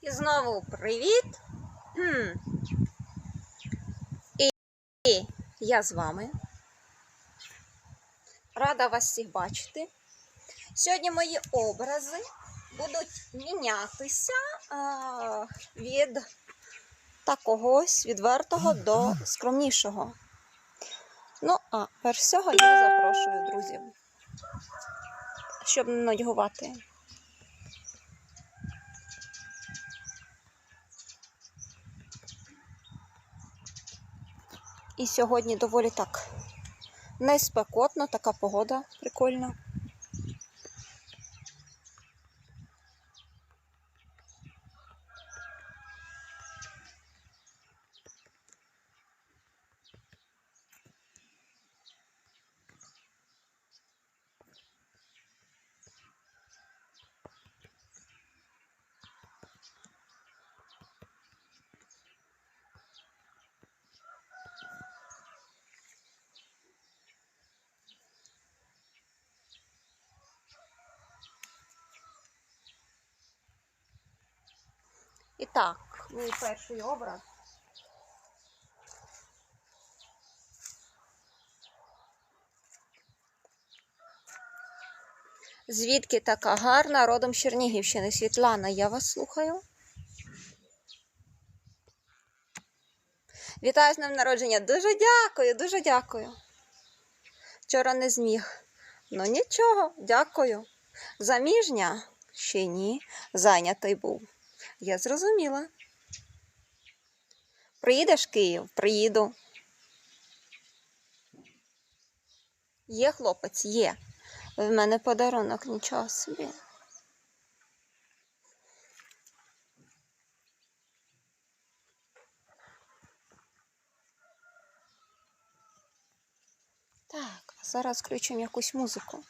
І знову привіт! І, я з вами. Рада вас всіх бачити. Сьогодні мої образи будуть мінятися від такогось відвертого до скромнішого. Ну, а перш всього я запрошую друзів, щоб не нудьгувати. І сьогодні доволі так не спекотно, така погода прикольна. І так, мій перший образ. Звідки така гарна родом з Чернігівщини? Світлана, я вас слухаю. Вітаю з днем народження. Дуже дякую, дуже дякую. Вчора не зміг. Ну нічого, дякую. Заміжня? Ще ні. Зайнятий був. Я зрозуміла. Приїдеш Київ? Приїду. Є хлопець, є. В мене подарунок, нічого собі. Так, а зараз включимо якусь музику.